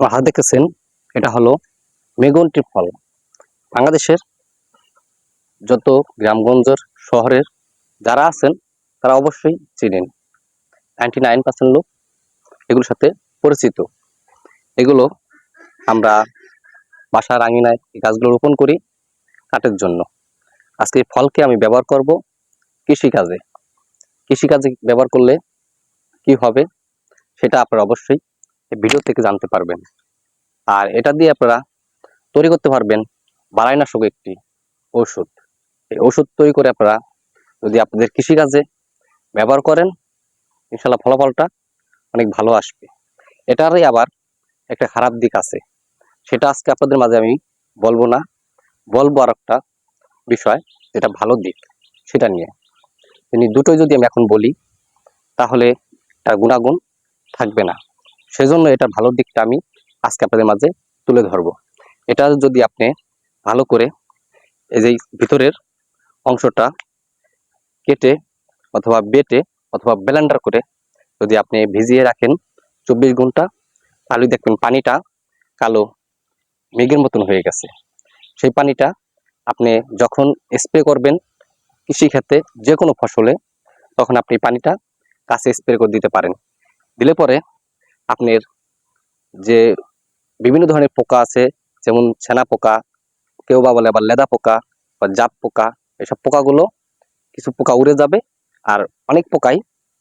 আমার হাতে দেখতেছেন, এটা হলো মেগনটি ফল বাংলাদেশের যত গ্রামগঞ্জের শহরের যারা আছেন, তারা অবশ্যই চিনেন। নাইনটি নাইন পার্সেন্ট লোক এগুলোর সাথে পরিচিত। এগুলো আমরা বাসার আঙিনায় এই গাছগুলো রোপণ করি কাঠের জন্য। আজকে এই ফলকে আমি ব্যবহার করব কৃষিকাজে। কৃষিকাজে ব্যবহার করলে কি হবে সেটা আপনারা অবশ্যই ভিডিও থেকে জানতে পারবেন। আর এটা দিয়ে আপনারা তৈরি করতে পারবেন বারাইনাশক একটি ওষুধ। এই ওষুধ তৈরি করে আপনারা যদি আপনাদের কৃষিকাজে ব্যবহার করেন, ইনশাল্লাহ ফলাফলটা অনেক ভালো আসবে। এটারই আবার একটা খারাপ দিক আছে। সেটা আজকে আপনাদের মাঝে আমি বলব না। বলব আর একটা বিষয়, যেটা ভালো দিক, সেটা নিয়ে। তিনি দুটোই যদি আমি এখন বলি, তাহলে তার গুণাগুণ থাকবে না। সেজন্য এটা ভালো দিকটা আমি আজকে আপনাদের মাঝে তুলে ধরবো। এটা যদি আপনি ভালো করে এই যে ভিতরের অংশটা কেটে অথবা বেটে অথবা ব্লেন্ডার করে যদি আপনি ভিজিয়ে রাখেন চব্বিশ ঘণ্টা, তাহলে দেখবেন পানিটা কালো মেঘের মতন হয়ে গেছে। সেই পানিটা আপনি যখন স্প্রে করবেন কৃষিক্ষেত্রে যে কোনো ফসলে তখন আপনি পানিটা কাছে স্প্রে করে দিতে পারেন। দিলে পরে আপনার যে বিভিন্ন ধরনের পোকা আছে, যেমন ছানা পোকা, কেউ বা বলে আবার লেদা পোকা বা জাপ পোকা, এসব পোকাগুলো কিছু পোকা উড়ে যাবে আর অনেক পোকাই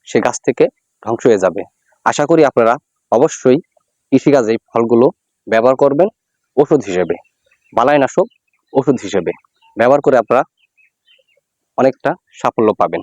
সে গাছ থেকে ধ্বংস হয়ে যাবে। আশা করি আপনারা অবশ্যই কৃষিকাজে এই ফলগুলো ব্যবহার করবেন ওষুধ হিসেবে। বালাইনাশক ওষুধ হিসেবে ব্যবহার করে আপনারা অনেকটা সাফল্য পাবেন।